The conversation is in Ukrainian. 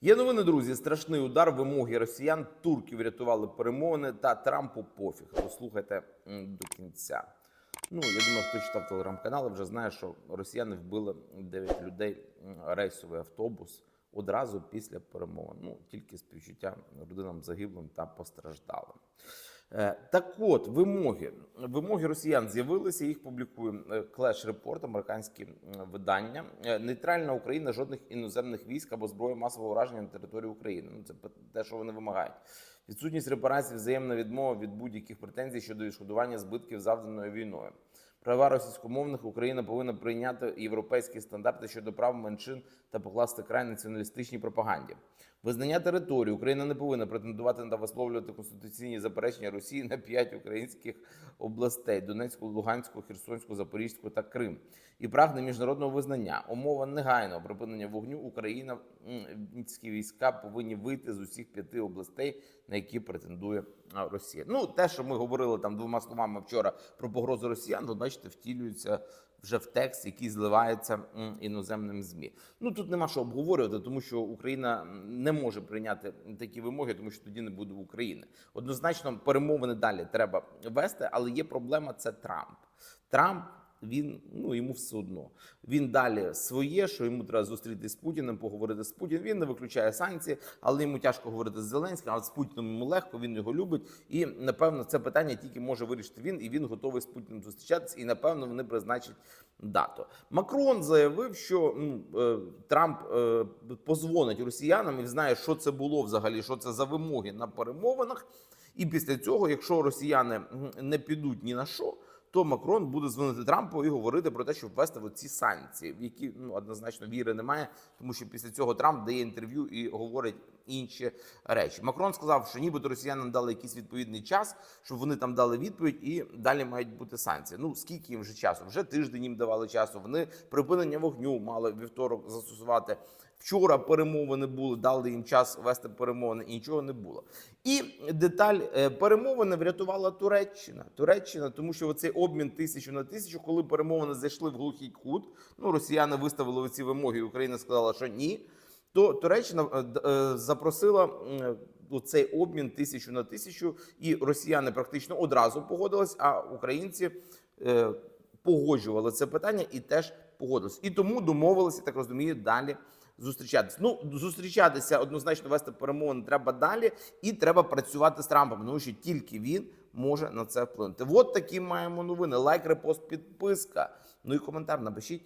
Є новини, друзі. Страшний удар. Вимоги росіян. Турків врятували перемовини та Трампу пофіг. Послухайте до кінця. Ну, я думаю, хто читав телеграм-канали, вже знає, що росіяни вбили 9 людей рейсовий автобус одразу після перемовин. Ну, тільки співчуття родинам загиблим та постраждалим. Е, Так от, вимоги. Вимоги росіян з'явилися, їх публікує е, Clash Report, американське видання. Е, Нейтральна Україна, жодних іноземних військ або зброї масового ураження на території України. Ну, це те, що вони вимагають. Відсутність репарацій, взаємна відмова від будь-яких претензій щодо відшкодування збитків, завданої війною. Права російськомовних Україна повинна прийняти європейські стандарти щодо прав меншин та покласти край націоналістичній пропаганді. Визнання території Україна не повинна претендувати та висловлювати конституційні заперечення Росії на п'ять українських областей: Донецьку, Луганську, Херсонську, Запорізьку та Крим. І прагне міжнародного визнання. Умова негайного припинення вогню Україна війська повинні вийти з усіх п'яти областей, на які претендує Росія. Ну, те, що ми говорили там двома словами вчора про погрозу росіян, от бачите, втілюється вже в текст, який зливається іноземним змі. Ну тут нема що обговорювати, тому що Україна не може прийняти такі вимоги, тому що тоді не буде України. Однозначно, перемовини далі треба вести, але є проблема. Це Трамп. Трамп. Він ну йому все одно. Він далі своє, що йому треба зустрітися з Путіним, поговорити з Путіним. Він не виключає санкції, але йому тяжко говорити з Зеленським. А з Путіним йому легко, він його любить. І напевно це питання тільки може вирішити він, і він готовий з Путіним зустрічатися. І напевно вони призначать дату. Макрон заявив, що ну, е, Трамп е, позвонить росіянам і знає, що це було взагалі, що це за вимоги на перемовинах. І після цього, якщо росіяни не підуть ні на що, то Макрон буде дзвонити Трампу і говорити про те, щоб ввести ці санкції, в які ну однозначно віри немає, тому що після цього Трамп дає інтерв'ю і говорить інші речі. Макрон сказав, що нібито росіянам дали якийсь відповідний час, щоб вони там дали відповідь, і далі мають бути санкції. Ну скільки їм вже часу? Вже тиждень їм давали часу. Вони припинення вогню мали вівторок застосувати. Вчора перемовини були, дали їм час вести перемовини, і нічого не було. І деталь е, перемовини врятувала Туреччина. Туреччина, тому що оцей обмін тисячу на тисячу, коли перемовини зайшли в глухий кут, ну росіяни виставили ці вимоги, Україна сказала, що ні. То Туреччина е, е, запросила м, цей обмін тисячу на тисячу, і росіяни практично одразу погодились, а українці е, погоджували це питання і теж погодились. І тому домовилися, так розумію, далі зустрічатися. Ну, зустрічатися однозначно вести перемовини треба далі, і треба працювати з Трампом, тому що тільки він може на це вплинути. От такі маємо новини. Лайк, репост, підписка. Ну і коментар напишіть.